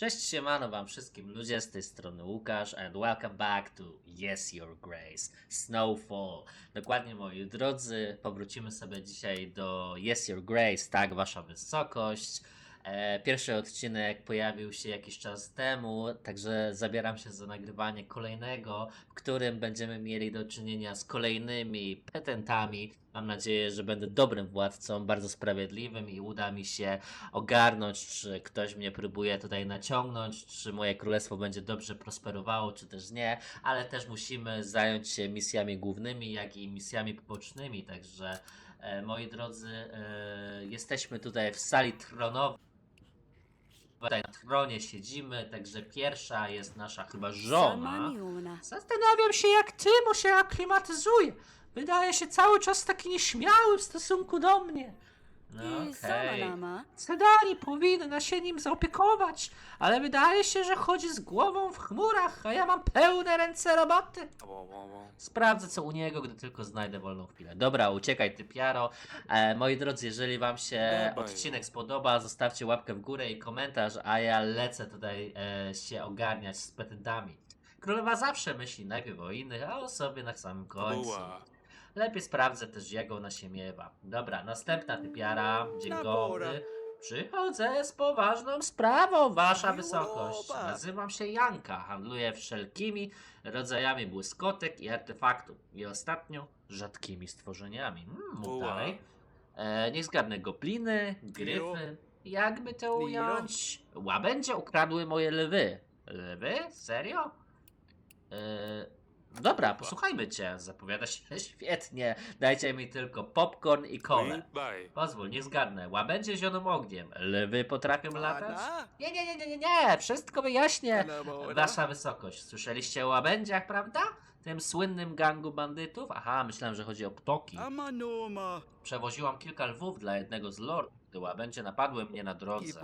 Cześć siemano wam wszystkim ludzie, z tej strony Łukasz and welcome back to Yes Your Grace Snowfall. Dokładnie moi drodzy, powrócimy sobie dzisiaj do Yes Your Grace, tak wasza wysokość. E, Pierwszy odcinek pojawił się jakiś czas temu, także zabieram się za nagrywanie kolejnego, w którym będziemy mieli do czynienia z kolejnymi petentami. Mam nadzieję, że będę dobrym władcą, bardzo sprawiedliwym i uda mi się ogarnąć, czy ktoś mnie próbuje tutaj naciągnąć, czy moje królestwo będzie dobrze prosperowało, czy też nie, ale też musimy zająć się misjami głównymi, jak i misjami pobocznymi, także e, moi drodzy, e, jesteśmy tutaj w sali tronowej. Tutaj na tronie siedzimy, także pierwsza jest nasza chyba żona. Zastanawiam się, jak Tymo się aklimatyzuje. Wydaje się cały czas taki nieśmiały w stosunku do mnie. No I okej. Samanama. Sedani powinna się nim zaopiekować, ale wydaje się, że chodzi z głową w chmurach, a ja mam pełne ręce roboty. Sprawdzę co u niego, gdy tylko znajdę wolną chwilę. Dobra, uciekaj ty piaro. E, moi drodzy, jeżeli wam się Dawaj. odcinek spodoba, zostawcie łapkę w górę i komentarz, a ja lecę tutaj e, się ogarniać z petentami. Królowa zawsze myśli najpierw o innych, a o sobie na samym końcu. Lepiej sprawdzę też, się miewa. Dobra, następna typiara. Dzień dobry. Przychodzę z poważną sprawą, wasza wysokość. Nazywam się Janka, handluję wszelkimi rodzajami błyskotek i artefaktów. I ostatnio rzadkimi stworzeniami. Mm, dalej. E, niech zgadnę, gobliny, gryfy. Jakby to ująć? Łabędzie ukradły moje lwy. Lwy? Serio? E, Dobra, posłuchajmy cię. Zapowiada się świetnie. Dajcie mi tylko popcorn i kolę. Pozwól, nie zgadnę. Łabędzie zioną ogniem. Lwy potrafią latać? Nie, nie, nie, nie, nie, nie. Wszystko wyjaśnię. Wasza wysokość. Słyszeliście o łabędziach, prawda? Tym słynnym gangu bandytów? Aha, myślałem, że chodzi o ptoki. Przewoziłam kilka lwów dla jednego z lordów, gdy łabędzie napadły mnie na drodze.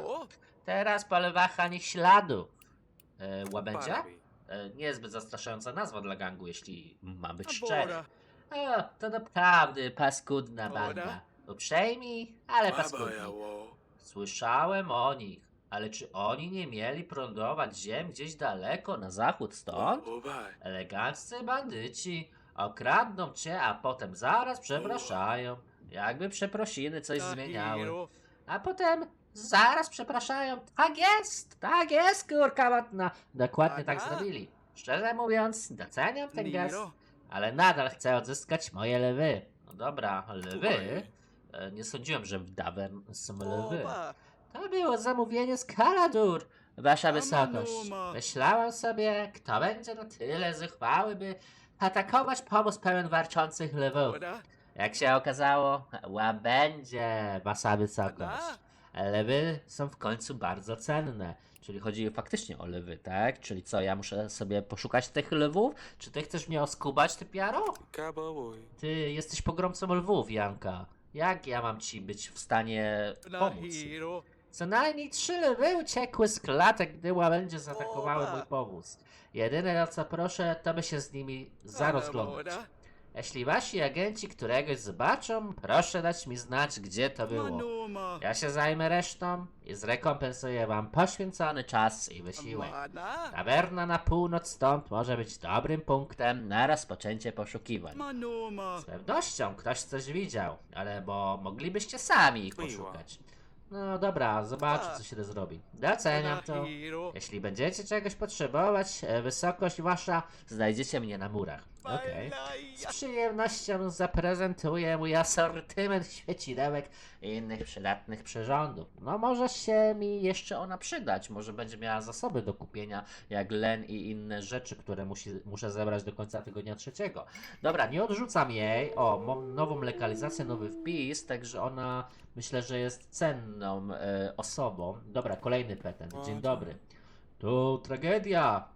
Teraz palewacha nie śladu. E, łabędzia? E, niezbyt zastraszająca nazwa dla gangu, jeśli mam być szczery. O, to naprawdę paskudna banda. Uprzejmi, ale paskudni. Słyszałem o nich, ale czy oni nie mieli prądować ziem gdzieś daleko na zachód stąd? Eleganccy bandyci okradną cię, a potem zaraz przepraszają. Jakby przeprosiny coś zmieniały. A potem zaraz przepraszają. Tak jest, tak jest, kurka matna. Dokładnie tak zrobili. Szczerze mówiąc, doceniam ten gest, ale nadal chcę odzyskać moje lewy. No dobra, lewy? E, Nie sądziłem, że w Davern są lewy. Oba. To było zamówienie z Kaladur, wasza wysokość. Amanuma. Myślałem sobie, kto będzie na tyle zuchwały, by atakować pomóz pełen warczących lwów. Jak się okazało, łabędzie, wasza wysokość. Lewy są w końcu bardzo cenne. Czyli chodzi faktycznie o lewy, tak? Czyli co, ja muszę sobie poszukać tych lwów? Czy ty chcesz mnie oskubać, ty piaro? Ty jesteś pogromcą lwów, Janka. Jak ja mam ci być w stanie Na pomóc? Co najmniej trzy lwy uciekły z klatek, gdy łabędzie zaatakowały mój powóz. Jedyne o co proszę, to by się z nimi zarozglądać. Jeśli wasi agenci któregoś zobaczą, proszę dać mi znać, gdzie to było. Ja się zajmę resztą i zrekompensuję wam poświęcony czas i wysiłek. Tawerna na północ stąd może być dobrym punktem na rozpoczęcie poszukiwań. Z pewnością ktoś coś widział, ale bo moglibyście sami ich poszukać. No dobra, zobaczę co się to zrobi. Doceniam to. Jeśli będziecie czegoś potrzebować, e, wysokość wasza, znajdziecie mnie na murach. Okej. Z przyjemnością zaprezentuję mój asortyment świecidełek i innych przydatnych przyrządów. No może się mi jeszcze ona przydać, może będzie miała zasoby do kupienia, jak len i inne rzeczy, które musi, muszę zebrać do końca tygodnia trzeciego. Dobra, nie odrzucam jej. O, mam nową lokalizację, nowy wpis, także ona myślę, że jest cenną e, osobą. Dobra, kolejny petent. Dzień dobry. Tu tragedia.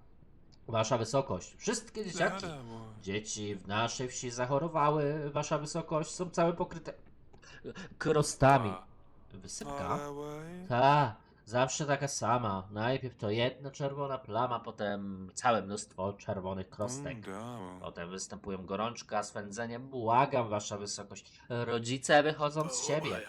Wasza wysokość. Wszystkie dzieciaki. Dzieci w naszej wsi zachorowały, wasza wysokość, są całe pokryte krostami. Wysypka? Ta, zawsze taka sama. Najpierw to jedna czerwona plama, potem całe mnóstwo czerwonych krostek. Potem występują gorączka, swędzenie. Błagam, wasza wysokość. Rodzice wychodzą z siebie.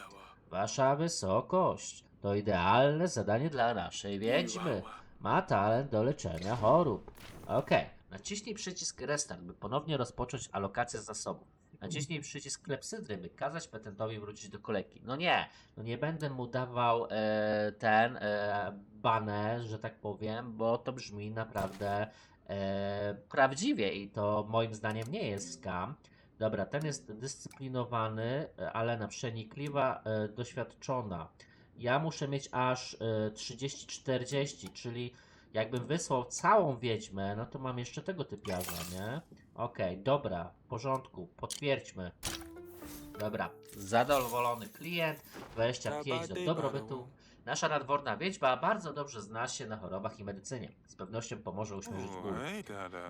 Wasza wysokość. To idealne zadanie dla naszej wiedźmy. Ma talent do leczenia chorób. Okej. Naciśnij przycisk Restart, by ponownie rozpocząć alokację zasobów. Naciśnij przycisk klepsydry, by kazać petentowi wrócić do kolejki. No nie, no nie będę mu dawał e, ten e, banę, że tak powiem, bo to brzmi naprawdę e, prawdziwie i to moim zdaniem nie jest scam. Dobra, ten jest dyscyplinowany, e, Alena przenikliwa, e, doświadczona. Ja muszę mieć aż e, 30-40, czyli jakbym wysłał całą wiedźmę, no to mam jeszcze tego typiarza, nie? Okej, dobra, w porządku, potwierdźmy. Dobra, zadowolony klient, 25 do dobrobytu. Nasza nadworna wiedźma bardzo dobrze zna się na chorobach i medycynie. Z pewnością pomoże uśmierzyć ból.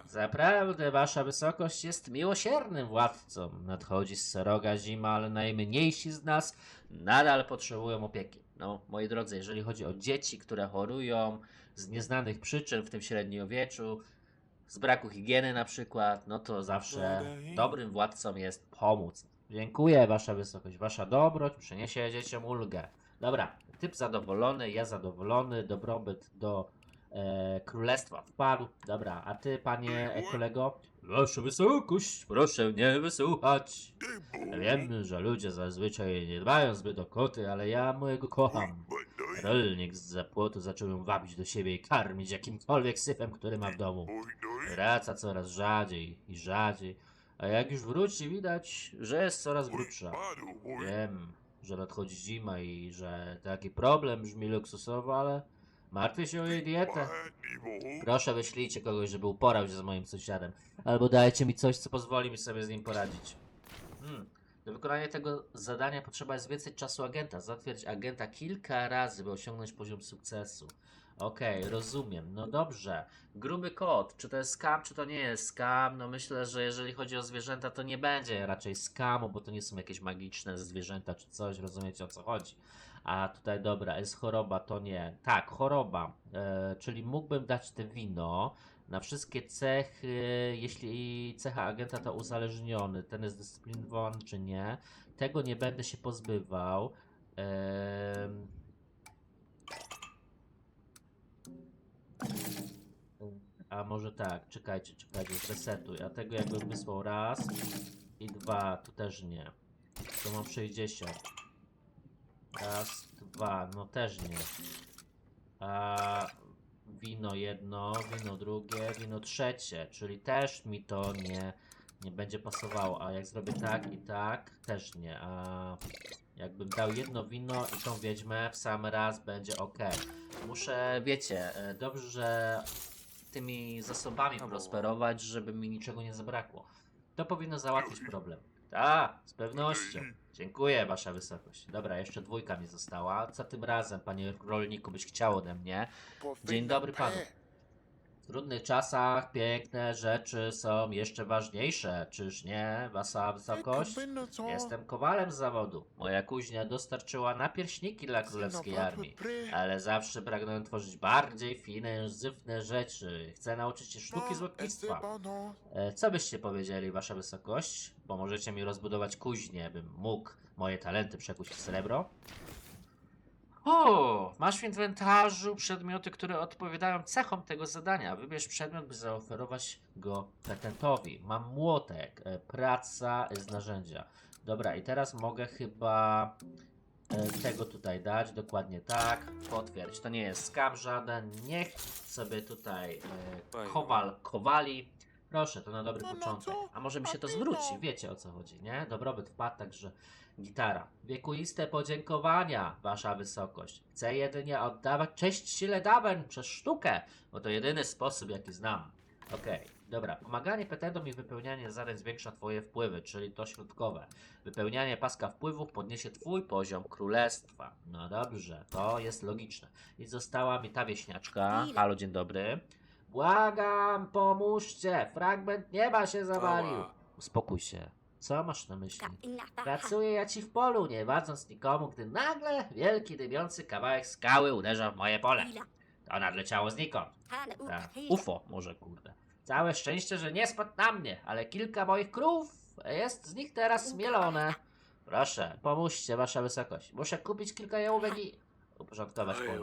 Zaprawdę, wasza wysokość jest miłosiernym władcą. Nadchodzi sroga zima, ale najmniejsi z nas nadal potrzebują opieki. No, moi drodzy, jeżeli chodzi o dzieci, które chorują z nieznanych przyczyn, w tym średniowieczu, z braku higieny na przykład, no to zawsze dobrym władcą jest pomóc. Dziękuję, wasza wysokość. Wasza dobroć przyniesie dzieciom ulgę. Dobra, typ zadowolony, ja zadowolony, dobrobyt do e, królestwa wpadł. Dobra, a ty, panie e, kolego? Wasza wysokość, proszę nie wysłuchać. Wiem, że ludzie zazwyczaj nie dbają zbyt o koty, ale ja mojego kocham. Rolnik z zapłotu zaczął ją wabić do siebie i karmić jakimkolwiek syfem, który ma w domu. Wraca coraz rzadziej i rzadziej, a jak już wróci, widać, że jest coraz grubsza. Wiem, że nadchodzi zima i że taki problem brzmi luksusowo, ale martwię się o jej dietę. Proszę wyślijcie kogoś, żeby uporał się z moim sąsiadem. Albo dajcie mi coś, co pozwoli mi sobie z nim poradzić. Hmm. Do wykonania tego zadania potrzeba jest więcej czasu agenta. Zatwierdź agenta kilka razy, by osiągnąć poziom sukcesu. Okej, rozumiem. No dobrze. Gruby kot. Czy to jest scam, czy to nie jest scam? No myślę, że jeżeli chodzi o zwierzęta, to nie będzie raczej skamu, bo to nie są jakieś magiczne zwierzęta czy coś. Rozumiecie o co chodzi. A tutaj dobra, jest choroba, to nie. Tak, choroba. E, czyli mógłbym dać te wino na wszystkie cechy, jeśli cecha agenta to uzależniony, ten jest dyscyplinowany czy nie. Tego nie będę się pozbywał. Em, A może tak, czekajcie, czekajcie, zresetuj. A tego jakbym wysłał raz i dwa, tu też nie. To mam 60. Raz, dwa, no też nie. A wino jedno, wino drugie, wino trzecie, czyli też mi to nie, nie będzie pasowało. A jak zrobię tak i tak, też nie. A jakbym dał jedno wino i tą wiedźmę w sam raz, będzie ok. Muszę, wiecie, e, dobrze, że tymi zasobami prosperować, żeby mi niczego nie zabrakło. To powinno załatwić problem. Tak, z pewnością. Dziękuję, wasza wysokość. Dobra, jeszcze dwójka mi została. Co tym razem, panie rolniku, byś chciał ode mnie? Dzień dobry panu. W trudnych czasach piękne rzeczy są jeszcze ważniejsze, czyż nie, wasza wysokość? Jestem kowalem z zawodu. Moja kuźnia dostarczyła napierśniki dla królewskiej armii, ale zawsze pragnąłem tworzyć bardziej finezywne rzeczy. Chcę nauczyć się sztuki złotnictwa. E, Co byście powiedzieli, wasza wysokość? Pomożecie mi rozbudować kuźnię, bym mógł moje talenty przekuć w srebro? O, masz w inwentarzu przedmioty, które odpowiadają cechom tego zadania. Wybierz przedmiot, by zaoferować go petentowi. Mam młotek, e, praca z narzędzia. Dobra, i teraz mogę chyba e, tego tutaj dać, dokładnie tak. Potwierdź, to nie jest skam żaden. Niech sobie tutaj e, kowal kowali. Proszę, to na dobry początek. A może mi się to zwróci, no. wiecie o co chodzi, nie? Dobrobyt wpadł, także gitara. Wiekuiste podziękowania, wasza wysokość. Chcę jedynie oddawać cześć sile Dawen przez sztukę, bo to jedyny sposób, jaki znam. Okej, dobra. Pomaganie petentom i wypełnianie zadań zwiększa twoje wpływy, czyli to środkowe. Wypełnianie paska wpływów podniesie twój poziom królestwa. No dobrze, to jest logiczne. I została mi ta wieśniaczka. Halo, dzień dobry. Błagam, pomóżcie! Fragment nieba się zawalił! Ała. Uspokój się. Co masz na myśli? Pracuję. Pracuję ja ci w polu, nie wadząc nikomu, gdy nagle wielki dymiący kawałek skały uderza w moje pole. To nadleciało znikąd. Ta, UFO może kurde. Całe szczęście, że nie spadł na mnie, ale kilka moich krów jest z nich teraz zmielone. Proszę, pomóżcie, wasza wysokość. Muszę kupić kilka jałówek i... uporządkować pole.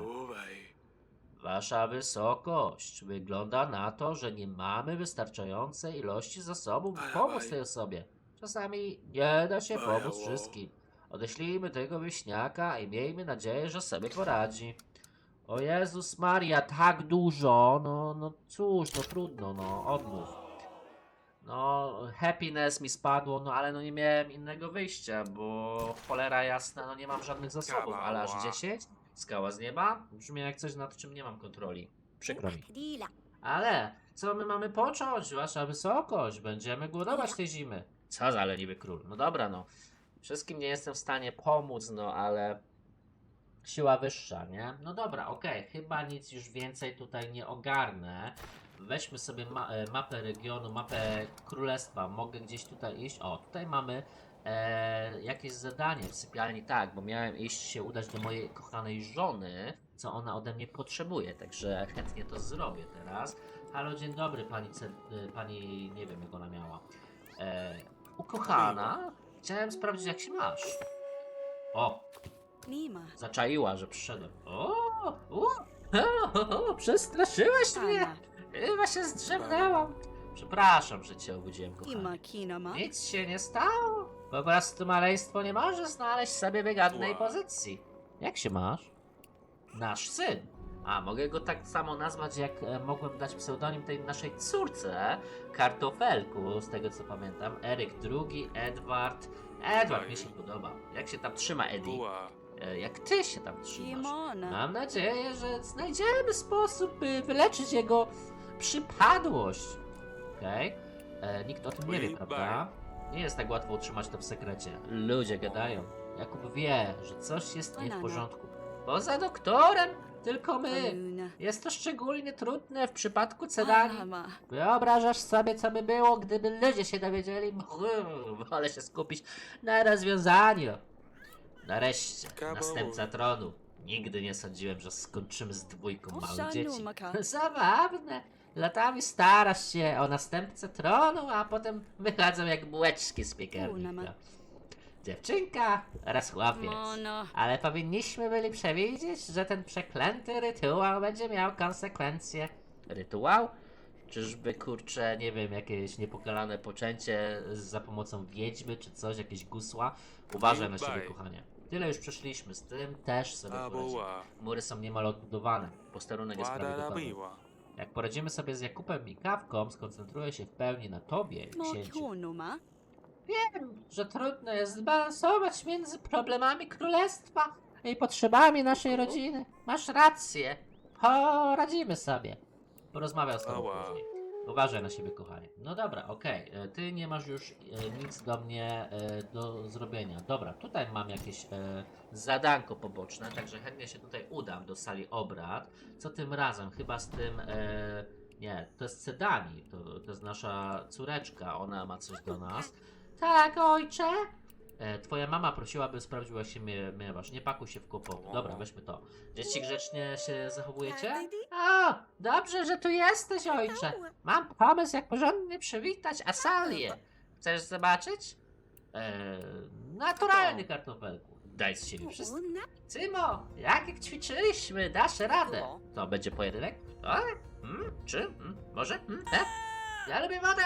Wasza wysokość, wygląda na to, że nie mamy wystarczającej ilości zasobów, by pomóc tej osobie. Czasami nie da się pomóc wszystkim. Odeślijmy tego wieśniaka i miejmy nadzieję, że sobie poradzi. O Jezus Maria, tak dużo! No, no cóż, no trudno, no, odmów. No, happiness mi spadło, no ale no nie miałem innego wyjścia, bo cholera jasna, no nie mam żadnych zasobów, ale aż Kawała. 10? Skała z nieba? Brzmi jak coś nad czym nie mam kontroli. Przykro mi. Ale co my mamy począć, wasza wysokość? Będziemy głodować tej zimy. Co za leniwy król. No dobra, no. Wszystkim nie jestem w stanie pomóc, no ale siła wyższa, nie? No dobra, okej, chyba nic już więcej tutaj nie ogarnę. Weźmy sobie ma e, mapę regionu, mapę królestwa. Mogę gdzieś tutaj iść. O, tutaj mamy e, jakieś zadanie w sypialni, tak, bo miałem iść się udać do mojej kochanej żony, co ona ode mnie potrzebuje, także chętnie to zrobię teraz. Halo, dzień dobry, pani, Ce- y, pani nie wiem jak ona miała. E, ukochana, chciałem sprawdzić jak się masz. O, Nima. zaczaiła, że przyszedłem. O, o, o, o przestraszyłeś mnie. Chyba się zdrzemnęłam. Przepraszam, że cię obudziłem, kochanie. Ima kinama. Nic się nie stało. Po prostu maleństwo nie może znaleźć sobie wygodnej Wow. pozycji. Jak się masz? Nasz syn. A, mogę go tak samo nazwać, jak e, mogłem dać pseudonim tej naszej córce, kartofelku, z tego co pamiętam. Eryk II, Edward. Edward mi się podoba. Jak się tam trzyma, Eddie? E, Jak ty się tam trzymasz? Mam nadzieję, że znajdziemy sposób, by wyleczyć jego przypadłość. Okej? E, Nikt o tym nie wie, Bye, prawda? Nie jest tak łatwo utrzymać to w sekrecie. Ludzie gadają. Jakub wie, że coś jest nie w porządku. Poza doktorem, tylko my. Jest to szczególnie trudne w przypadku Cedani. Wyobrażasz sobie, co by było, gdyby ludzie się dowiedzieli? Wolę się skupić na rozwiązaniu. Nareszcie, następca tronu. Nigdy nie sądziłem, że skończymy z dwójką małych dzieci. Zabawne. Latami starasz się o następcę tronu, a potem wychodzą jak bułeczki z piekarnika. Dziewczynka oraz chłopiec. Mono. Ale powinniśmy byli przewidzieć, że ten przeklęty rytuał będzie miał konsekwencje. Rytuał? Czyżby kurczę, nie wiem, jakieś niepokalane poczęcie za pomocą wiedźmy czy coś, jakieś gusła? Uważaj na siebie, kochanie. Tyle już przeszliśmy, z tym też sobie poradzimy. Mury są niemal odbudowane, posterunek jest prawie gotowy. Jak poradzimy sobie z Jakubem i Kawką, skoncentruję się w pełni na tobie i księciu. Wiem, że trudno jest zbalansować między problemami królestwa i potrzebami naszej rodziny. Masz rację. Poradzimy sobie. Porozmawiam z tobą Ała. później. Uważaj na siebie, kochanie. No dobra, okej. e, Ty nie masz już e, nic do mnie e, do zrobienia. Dobra, tutaj mam jakieś zadanko poboczne, także chętnie się tutaj udam do sali obrad. Co tym razem? Chyba z tym... Nie, to jest Cedani. To, to jest nasza córeczka. Ona ma coś do nas. Tak, ojcze? E, twoja mama prosiła, by sprawdziła się mie miewasz. Nie pakuj się w kłopoty. Dobra, weźmy to. Dzieci grzecznie się zachowujecie? O, dobrze, że tu jesteś, ojcze. Mam pomysł, jak porządnie przywitać Asalię. Chcesz zobaczyć? E, naturalny kartofelku. Daj z siebie wszystko. Cymo, jak jak ćwiczyliśmy, dasz radę. To będzie pojedynek? Tak? Hmm? Czy? Hmm? Może? Hmm? E? Ja lubię wodę!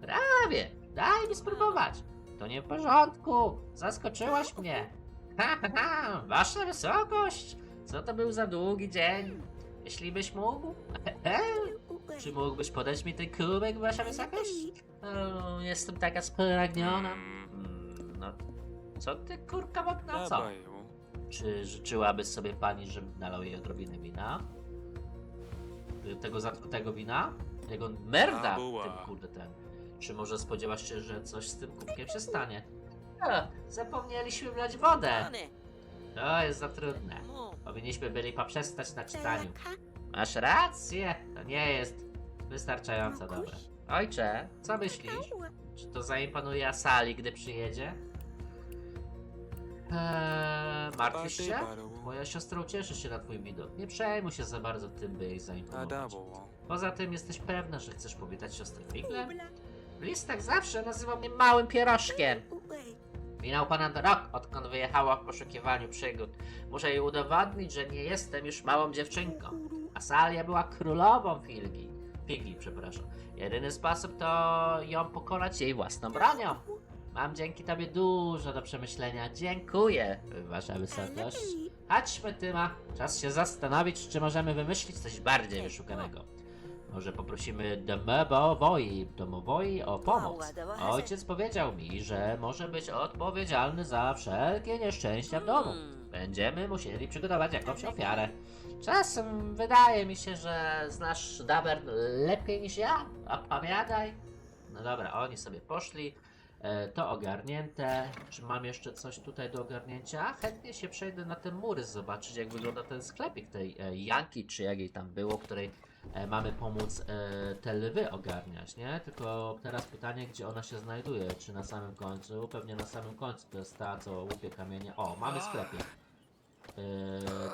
Prawie! Daj mi spróbować! To nie w porządku! Zaskoczyłaś mnie! Ha, ha, ha! Wasza wysokość! Co to był za długi dzień? Jeśli byś mógł? Czy mógłbyś podać mi ten kubek, wasza wysokość? O, jestem taka spragniona. Mm. Mm, No, co ty kurka wodna, co? Czy życzyłaby sobie pani, żebym nalał jej odrobinę wina? Tego zatrutego wina? Jego merda! Ten kurde ten. Czy może spodziewasz się, że coś z tym kubkiem się stanie? A, zapomnieliśmy wlać wodę! To jest za trudne. Powinniśmy byli poprzestać na czytaniu. Masz rację! To nie jest wystarczająco dobre. Ojcze, co myślisz? Czy to zaimponuje Asali, gdy przyjedzie? Eee, martwisz się? Moja siostra ucieszy się na twój widok. Nie przejmuj się za bardzo tym, by jej zaimponować. Poza tym jesteś pewna, że chcesz powitać siostrę Figle? W listach zawsze nazywa mnie małym pierożkiem. Minął ponad rok, odkąd wyjechała w poszukiwaniu przygód. Muszę jej udowodnić, że nie jestem już małą dziewczynką. Asalia była królową Filgi. Figi, przepraszam. Jedyny sposób to ją pokonać jej własną bronią. Mam dzięki tobie dużo do przemyślenia. Dziękuję, wasza wysokość. Chodźmy, Tyma. Czas się zastanowić, czy możemy wymyślić coś bardziej wyszukanego. Może poprosimy domowoi, domowoi o pomoc. Ojciec powiedział mi, że może być odpowiedzialny za wszelkie nieszczęścia w domu. Będziemy musieli przygotować jakąś ofiarę. Czasem wydaje mi się, że znasz Daber lepiej niż ja. Opowiadaj. No dobra, oni sobie poszli. E, to ogarnięte. Czy mam jeszcze coś tutaj do ogarnięcia? Chętnie się przejdę na te mury, zobaczyć jak wygląda ten sklepik tej e, Janki, czy jak jej tam było, której mamy pomóc e, te lwy ogarniać, nie? Tylko teraz pytanie, gdzie ona się znajduje? Czy na samym końcu? Pewnie na samym końcu, to jest ta, co łupie kamienie. O, mamy sklepik. E,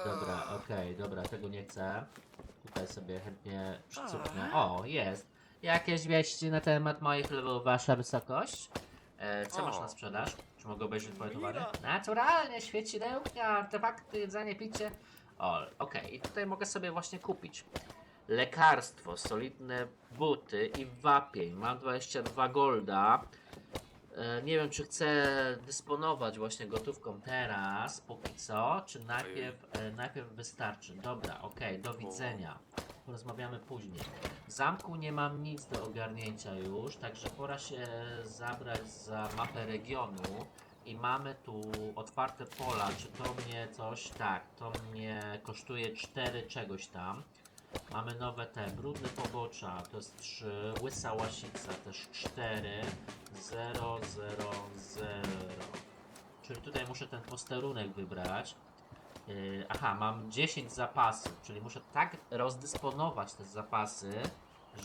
dobra, okej, dobra, tego nie chcę. Tutaj sobie chętnie przycupnę. O, jest. Jakieś wieści na temat moich lwów, wasza wysokość? E, co masz na sprzedaż? Czy mogę obejrzeć twoje towary? Naturalnie, świecidełka, artefakty, jedzenie, picie. O, okej, i tutaj mogę sobie właśnie kupić lekarstwo, solidne buty i wapień. Mam 22 golda. E, nie wiem, czy chcę dysponować właśnie gotówką teraz, póki co, czy najpierw, e, najpierw wystarczy. Dobra, okej, do widzenia. Porozmawiamy później. W zamku nie mam nic do ogarnięcia już, także pora się zabrać za mapę regionu. I mamy tu otwarte pola. Czy to mnie coś? Tak, to mnie kosztuje 4 czegoś tam. Mamy nowe te, brudne pobocza, to jest 3, łysa łasica też 4, 0, 0, 0. Czyli tutaj muszę ten posterunek wybrać. Yy, aha, mam 10 zapasów, czyli muszę tak rozdysponować te zapasy,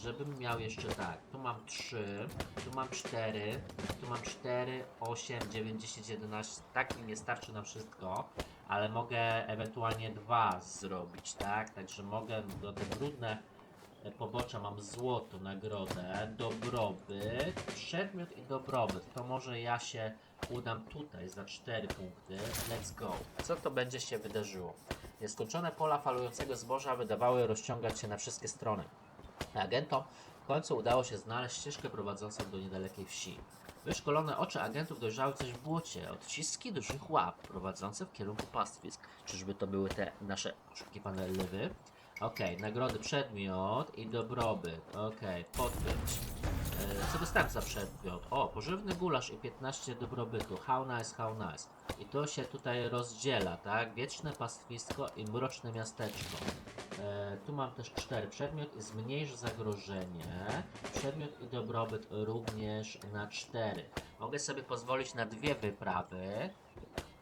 żebym miał jeszcze tak. Tu mam 3, tu mam 4, tu mam 4, 8, 9, 10, 11. Tak mi nie starczy na wszystko, ale mogę ewentualnie dwa zrobić, tak? Także mogę do te brudne e, pobocza mam złoto, nagrodę, dobrobyt, przedmiot i dobrobyt. To może ja się udam tutaj za 4 punkty. Let's go. Co to będzie się wydarzyło? Nieskończone pola falującego zboża wydawały rozciągać się na wszystkie strony. Agentom w końcu udało się znaleźć ścieżkę prowadzącą do niedalekiej wsi. Wyszkolone oczy agentów dojrzały coś w błocie, odciski dużych łap prowadzące w kierunku pastwisk. Czyżby to były te nasze oszukiwane lwy? Okej, nagrody przedmiot i dobrobyt. Okej, podbyć. E, co dostałem za przedmiot? O, pożywny gulasz i 15 dobrobytu. How nice, how nice. I to się tutaj rozdziela, tak? Wieczne pastwisko i mroczne miasteczko. E, tu mam też cztery. Przedmiot zmniejsz zagrożenie. Przedmiot i dobrobyt również na cztery. Mogę sobie pozwolić na dwie wyprawy.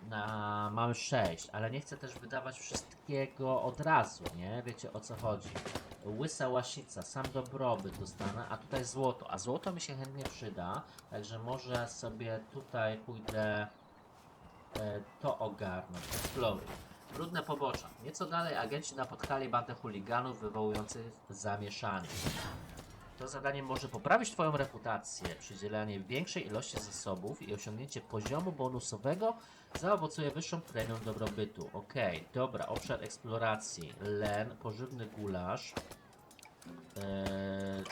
Na mamy sześć, ale nie chcę też wydawać wszystkiego od razu, nie? Wiecie o co chodzi. Łysa łasica, sam dobrobyt dostanę, a tutaj złoto. A złoto mi się chętnie przyda, także może sobie tutaj pójdę e, to ogarnąć. Explory. Brudne pobocza. Nieco dalej agenci napotkali bandę chuliganów wywołujących zamieszanie. To zadanie może poprawić Twoją reputację. Przydzielanie większej ilości zasobów i osiągnięcie poziomu bonusowego zaowocuje wyższą premią dobrobytu. Okej, dobra, obszar eksploracji. Len, pożywny gulasz. Eee,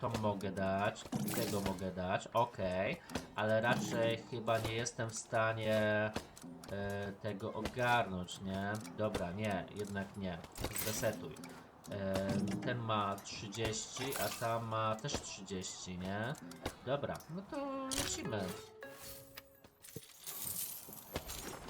to mogę dać, tego mogę dać, okej, ale raczej chyba nie jestem w stanie e, tego ogarnąć, nie? Dobra, nie, jednak nie. Zresetuj. E, ten ma 30, a ta ma też 30, nie? Dobra, no to lecimy.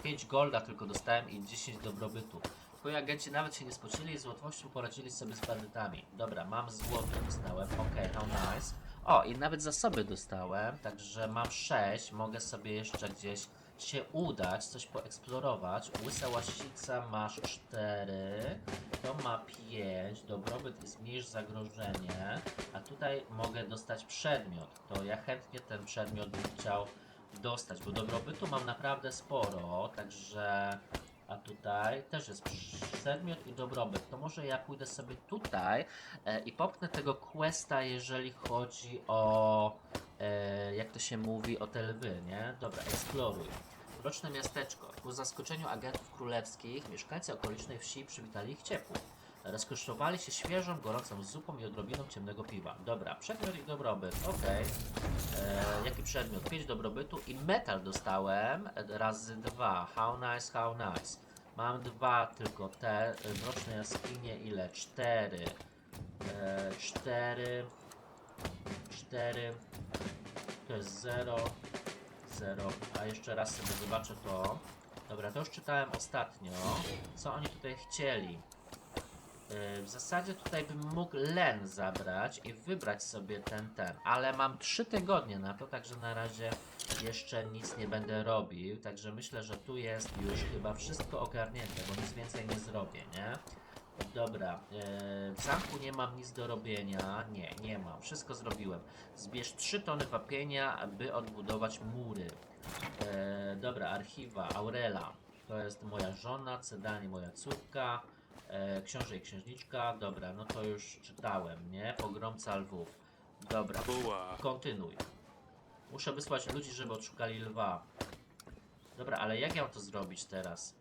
5 golda tylko dostałem i 10 dobrobytu. Twoi agenci nawet się nie spocili i z łatwością poradzili sobie z bandytami. Dobra, mam złoto dostałem, okej, how nice. O, i nawet zasoby dostałem, także mam 6, mogę sobie jeszcze gdzieś się udać, coś poeksplorować. Łysa łasica masz 4, to ma 5, dobrobyt i zmniejsz zagrożenie, a tutaj mogę dostać przedmiot. To ja chętnie ten przedmiot bym chciał dostać, bo dobrobytu mam naprawdę sporo, także... A tutaj też jest przedmiot i dobrobyt. To może ja pójdę sobie tutaj e, i popchnę tego questa, jeżeli chodzi o e, jak to się mówi, o te lwy, nie? Dobra, eksploruj. Roczne miasteczko. Ku zaskoczeniu agentów królewskich, mieszkańcy okolicznej wsi przywitali ich ciepło. Rozkosztowali się świeżą, gorącą zupą i odrobiną ciemnego piwa. Dobra, przedmiot ich dobrobyt, okej. E, Jaki przedmiot? 5 dobrobytu i metal dostałem razy dwa. How nice, how nice. Mam dwa tylko te. Mroczne jaskinie ile? Cztery. E, cztery. Cztery. To jest 0. 0. A jeszcze raz sobie zobaczę to. Dobra, to już czytałem ostatnio. Co oni tutaj chcieli? Yy, W zasadzie tutaj bym mógł len zabrać i wybrać sobie ten, ten, ale mam 3 tygodnie na to, także na razie jeszcze nic nie będę robił, także myślę, że tu jest już chyba wszystko ogarnięte, bo nic więcej nie zrobię, nie? Dobra, yy, w zamku nie mam nic do robienia, nie, nie mam, wszystko zrobiłem. Zbierz 3 tony wapienia, by odbudować mury. Yy, dobra, archiwa, Aurela, to jest moja żona, Cedanie moja córka, E, książę i księżniczka, dobra, no to już czytałem, nie? Pogromca lwów. Dobra, Boa. kontynuuj. Muszę wysłać ludzi, żeby odszukali lwa. Dobra, ale jak ja mam to zrobić teraz?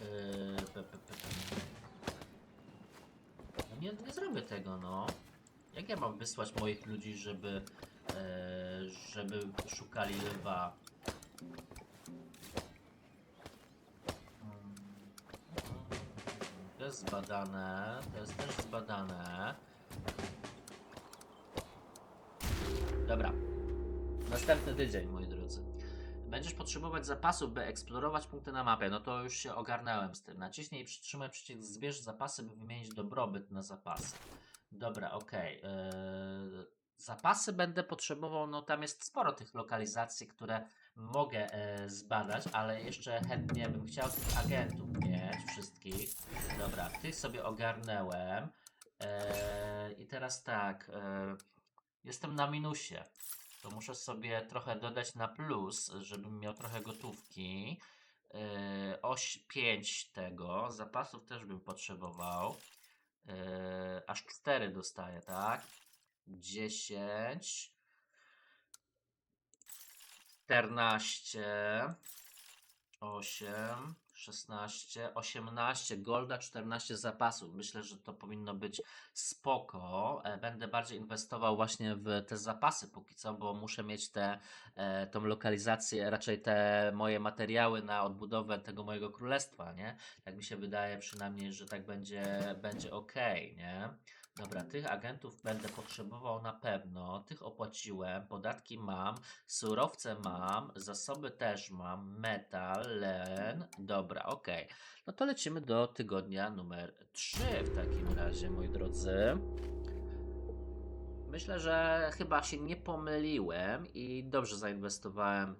Yy, pe, pe, pe, pe. No nie, nie zrobię tego, no. Jak ja mam wysłać moich ludzi, żeby, e, żeby szukali lwa? Zbadane, to jest też zbadane. Dobra. Następny tydzień, moi drodzy. Będziesz potrzebować zapasów, by eksplorować punkty na mapie. No to już się ogarnąłem z tym. Naciśnij i przytrzymaj przycisk zbierz zapasy, by wymienić dobrobyt na zapasy. Dobra, okej. Yy, zapasy będę potrzebował, no tam jest sporo tych lokalizacji, które mogę e, zbadać, ale jeszcze chętnie bym chciał tych agentów mieć, wszystkich. Dobra, tych sobie ogarnęłem. E, I teraz tak, e, jestem na minusie. To muszę sobie trochę dodać na plus, żebym miał trochę gotówki. E, oś 5 tego, zapasów też bym potrzebował. E, aż 4 dostaję, tak? 10 14 8 16 18 golda 14 zapasów. Myślę, że to powinno być spoko. E, Będę bardziej inwestował właśnie w te zapasy póki co, bo muszę mieć te, e, tą lokalizację, raczej te moje materiały na odbudowę tego mojego królestwa, nie? Tak mi się wydaje przynajmniej, że tak będzie, będzie ok, nie? Dobra, tych agentów będę potrzebował na pewno. Tych opłaciłem, podatki mam, surowce mam, zasoby też mam, metal, len. Dobra, okej. No to lecimy do tygodnia numer 3 w takim razie, moi drodzy. Myślę, że chyba się nie pomyliłem i dobrze zainwestowałem e,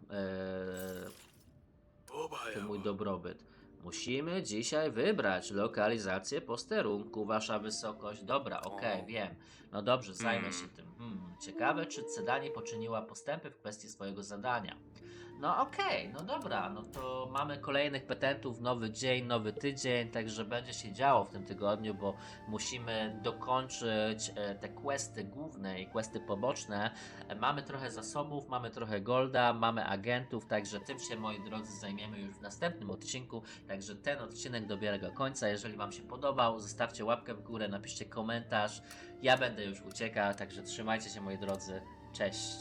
w ten mój dobrobyt. Musimy dzisiaj wybrać lokalizację posterunku, wasza wysokość. Dobra, okej, O. wiem. No dobrze, zajmę Mm. się tym. Hmm, ciekawe, czy Cedanie poczyniła postępy w kwestii swojego zadania. No okej, no dobra, no to mamy kolejnych petentów, nowy dzień, nowy tydzień, także będzie się działo w tym tygodniu, bo musimy dokończyć e, te questy główne i questy poboczne. E, mamy trochę zasobów, mamy trochę golda, mamy agentów, także tym się, moi drodzy, zajmiemy już w następnym odcinku. Także ten odcinek dobiega końca. Jeżeli Wam się podobał, zostawcie łapkę w górę, napiszcie komentarz. Ja będę już uciekał, także trzymajcie się, moi drodzy. Cześć.